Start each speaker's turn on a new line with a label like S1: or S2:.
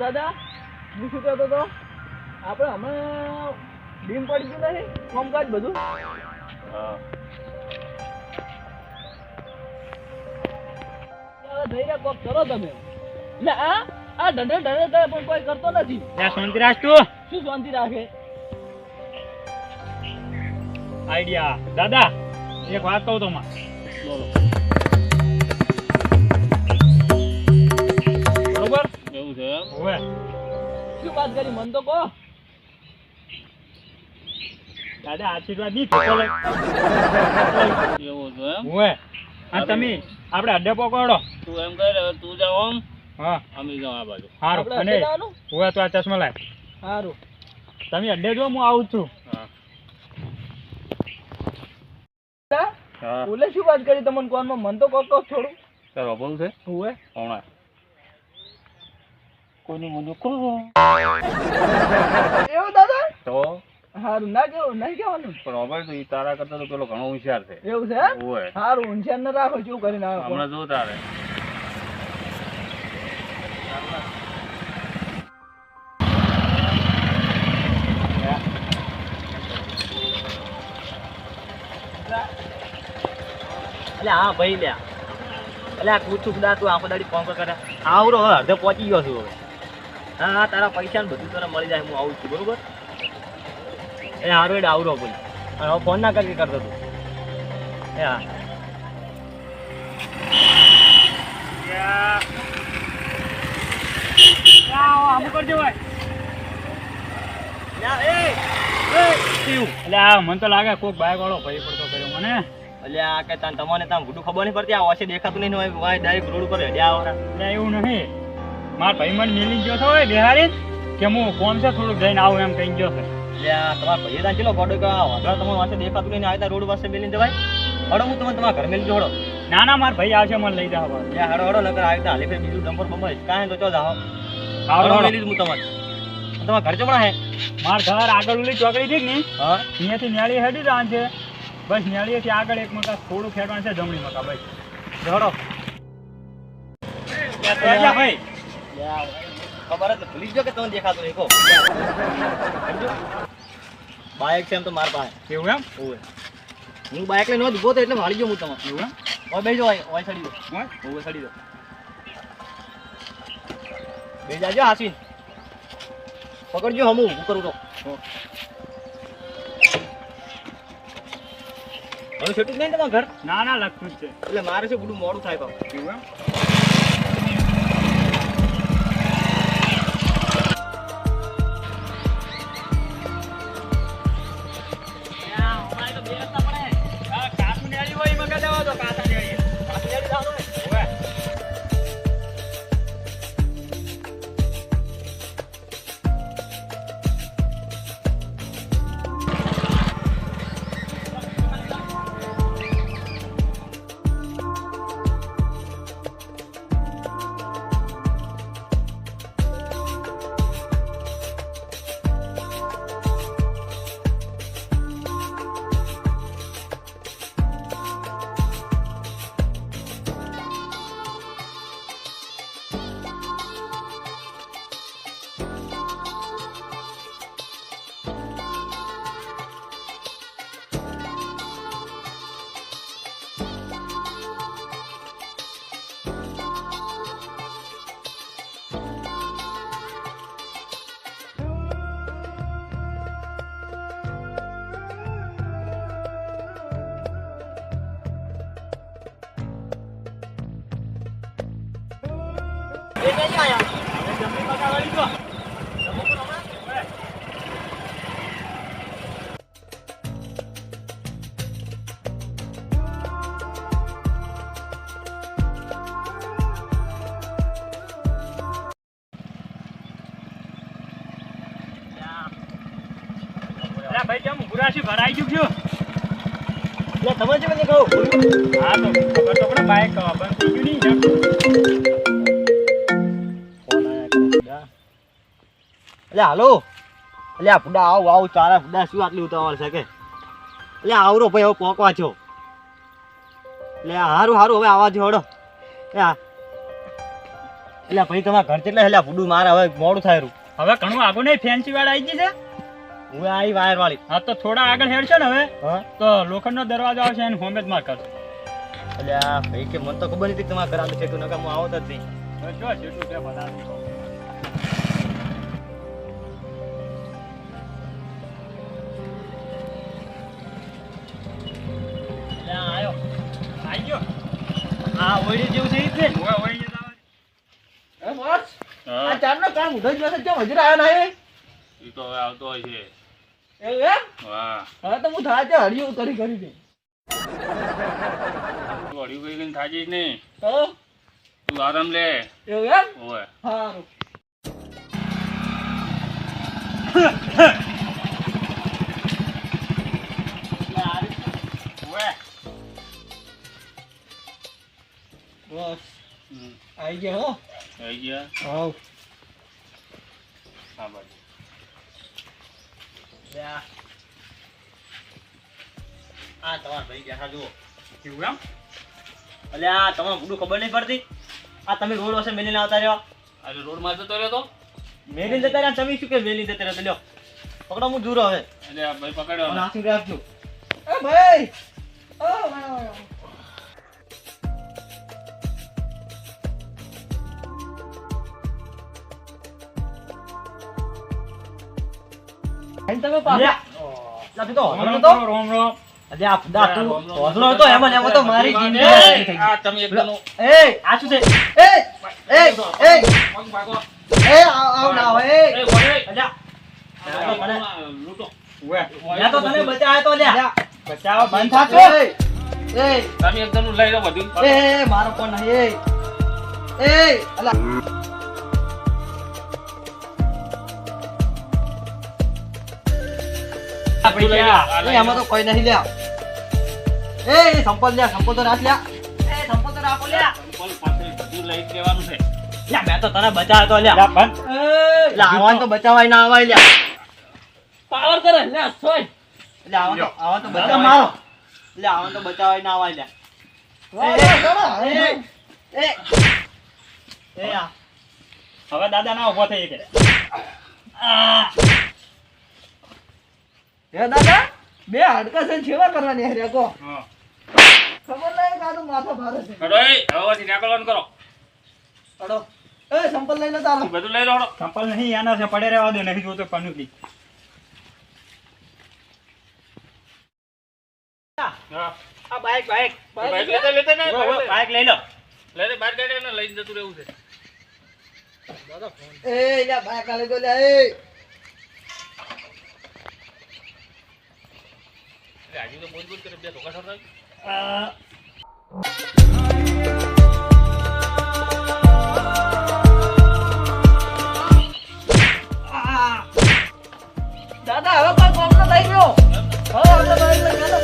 S1: દાદા હું શું કહેતો હતો આપણે હમણાં ડીમ પડી ગયું નહીં કામકાજ બધું? જઈ રહ્યા કોક કરો તમે. એટલે આ આ ઢંઢે ઢંઢે કરે પણ કોઈ કરતો નથી.
S2: શાંતિ રાખ તું
S1: શું શાંતિ રાખે?
S2: આઈડિયા. દાદા એક વાત કહું તો
S1: બોલો.
S3: એવું છે એમ?
S2: હોવે.
S1: શું વાત કરી? મન તો કહો.
S2: દાદા આશીર્વાદની ઠોકો
S3: એવું છે એમ?
S2: હવે. અને તમે આપણે અડ્ડે પકડો.
S3: તું એમ કહે તું જાવ આમ.
S2: હા.
S3: અમે જાવ આ બાજુ.
S2: સારું અને હવે તો આ ચશ્મા લાય.
S1: સારું
S2: તમે અડ્ડે જો હું આવું છું.
S3: હા. બોલે
S1: ઓલે શું વાત કરી તમને કોનમાં? મન તો કોક કોક થોડું.
S3: તારો બોલ છે?
S1: હુએ
S3: હમણાં. કોઈનું મોઢું ખુલ્લું
S1: એવું દાદા?
S3: તો?
S1: સારું ના કેવું નહીં કહેવાનું.
S3: પણ હવે તો ઈ તારા કરતા તો પેલો ઘણો હોશિયાર છે.
S1: એવું છે
S3: ઓય
S1: સારું હોશિયાર ન રાખો શું કરીને આવે
S3: હમણાં જો તારે.
S4: એટલે હા ભાઈ લ્યા. એટલે આ પૂછું કદા તું આખો દાડી ફોન કરે. આવરો હવે અડધે પહોંચી ગયો છું હવે. હા હા તારા પૈસા ને બધું તને મળી જાય હું આવું છું બરોબર? એ હારો એડ આવરો ભાઈ અને હવે ફોન ના કરી કરતો તું. એ હા.
S2: મને તો લાગે કોક બાઈક વાળો ભાઈ પડતો કર્યો મને.
S4: એટલે આ કે તમને તમને ગુડું ખબર નહીં પડતી? આ ઓછે દેખાતું નહીં હોય ડાયરેક્ટ રોડ પર હડ્યા આવરા.
S2: એવું નહીં. મારા ભાઈ મને મિલી ગયો છો બિહારી? કે હું કોમ છે થોડુંક જઈને આવું એમ કહી ગયો છે.
S4: તમારા ભાઈએ તાન ચેલો ગોડો વાંદરા તમારે વાંચે દેખાતું નહીં આવતા રોડ પાસે મેલીને જવાય? હડો હું તમને તમારા ઘર મેલી જોડો
S2: ના ના મારા ભાઈ આવશે મને લઈ જાવ
S4: ત્યાં હડો હડો નકર આવી હાલી ફેર બીજું ડમ્પર બમ્પર કાંઈ તો ચો જાઓ.
S2: આવડો
S4: મેલી હું તમારે તમારા ઘર ચોપડા હે?
S2: માર ઘર આગળ ઉલી ચોકડી છે ને?
S4: હા.
S2: અહીંયાથી ન્યાળી હેડી જવાનું છે. બસ ન્યાળીએથી આગળ એક મકા થોડું ખેડવાનું છે જમણી મકા બસ.
S4: હડો.
S2: ભાઈ
S4: ખબર જ ભૂલી જ કે તમને દેખાતો નહીં કહો. બાઇક છે એમ તો મારા પાસે.
S2: એવું એમ?
S4: ઓવે. હું બાઇક લઈને હોત ઊભો એટલે વાળી ગયો હું તમારે.
S2: એવું એમ?
S4: ઓય બેજો ઓય ઓય ચડી દો
S2: હોય?
S4: ઓવે દો બે જાજો હાસીન પકડજો હમું ઊભું કરું તો. હવે છૂટું જ નહીં ને ઘર?
S2: ના ના લખતું છે.
S4: એટલે મારે છે બધું મોડું થાય
S2: એવું એમ? હા, નેળી હોય મગા જવા દો, કાચા ભાઈ કેમ ભૂરાશી ભરાઈ ગયું છું.
S4: એટલે તમે જ મને કહો
S2: હા તો ખબર તો પડે બાઈક થઈ નહીં
S4: એટલે હાલો. એટલે આ ફુડા આવો આવ તારા ફુડા શું આટલી ઉતાવળ છે કે? એટલે આવરો ભાઈ હવે પોકવા છો એટલે હારું હારું હવે આવા જો હડો એટલે ભાઈ તમારા ઘર કેટલા એટલે ફૂડું મારે હવે મોડું થાય
S2: હવે ઘણું આગળ નહીં ફેન્સી વાળા આવી ગઈ છે?
S4: હું આવી વાયર વાળી
S2: હા તો થોડા આગળ હેડશો ને હવે. તો લોખંડનો દરવાજો આવશે એને હોમે જ માર કરશે
S4: એટલે આ ભાઈ કે મને તો ખબર નથી તમારા ઘર છે નકા હું આવતો જ નહીં.
S2: જો જેટલું છે બધા
S4: આ ઓયડી જેવું છે ઈ જ ને
S2: હવે વળી જતા
S1: હે બોસ આ ચારનો કામ ઉધઈ ગયો છે કેમ હજુ આવ્યો નહીં
S3: એ. તો હવે આવતો હોય છે.
S1: એવું એમ?
S3: વાહ
S1: હવે તો હું થાય છે હળિયું કરી કરી દે.
S3: કઈ કઈ થાજી જ નહીં
S1: તો?
S3: તું આરામ લે.
S1: એવું એમ?
S3: ઓય
S1: ગયા હો.
S3: થઈ ગયા? હા બાજુ.
S4: એટલે આ તમારા ભાઈ બેઠા જુઓ.
S2: કેવું એમ?
S4: એટલે આ તમારે બધું ખબર નહીં પડતી? આ તમે રોડ વસે મેલીને આવતા રહ્યો?
S3: આજે રોડમાં જતો રહ્યો તો?
S4: મેલીને જતા રહ્યા તમે શું કે મેલીને જતા તો લ્યો. પકડો હું દૂર હવે.
S3: એટલે ભાઈ પકડ્યો.
S4: નાખી રાખજો
S1: એ ભાઈ! તમે પાછા.
S4: તો
S2: રોમ
S4: હોધળો
S2: રોમ
S4: તો?
S2: રોમ. રોમ
S4: આ ફુદા તું હોધળો એમાં એમાં તો મારી જિંદગી
S3: એ,
S4: આખી થઈ
S3: આ તમે એક
S4: એ આ શું છે? એ એ એ
S3: પગ ભાગો.
S4: એ આવ આવ ના હોય એ.
S3: એ, વળે.
S4: અલ્યા. આ તો તને બચાવ્યો તો લ્યા.
S2: બચાવો બંધ
S4: એ એ.
S3: તમે એક લઈ લો બધું.
S4: એ એ, મારો કોણ નહીં. એ એ અલા આમાં તો કોઈ નહીં લ્યા. એ એ સંપલ લ્યા સંપલ તો રાખ લ્યા. એ સંપલ તો રાખો લ્યા.
S3: સંપલ પાછળ બધું લઈ લેવાનું છે.
S4: લ્યા મેં તો તને બચાવ્યો લ્યા.
S2: લ્યા, બંધ
S1: એ
S4: લ્યા આવવાનું તો બચાવાય ના આવાય લ્યા.
S1: પાવર કરે લે સોય.
S4: આવા તો આવા તો બચાવ મારો. આવા તો બચાવાય ના આવાય લ્યા. એ
S1: હવે
S2: દાદા ના ઊભો થઈ કે
S1: હે દાદા બે હાડકા છે સેવા કરવાની હે રેકો. ખબર નહીં કાનું તો માથા ભારે છે.
S3: અડો એ, હવેથી નીકળવાનું કરો.
S1: અડો એ સંપલ લઈને તારો
S3: બધું લઈ લો અડો
S2: સંપલ નહીં એના છે પડે રહેવા દે નહીં જોતો પનું કી
S3: હા.
S4: આ બાઈક બાઈક.
S3: બાઈક લેતા લેતા ને, બાઈક
S4: લઈ લો.
S3: લઈ લે, બહાર કાઢે ને લઈને જતું રહેવું છે.
S1: એ લ્યા બાય કાલે તો લ્યા એ.
S3: આજે તો બોલ બોલ કરે બે ધોકા દાદા,
S2: હવે પણ કોમ લઈ ગયો. હવે આપણે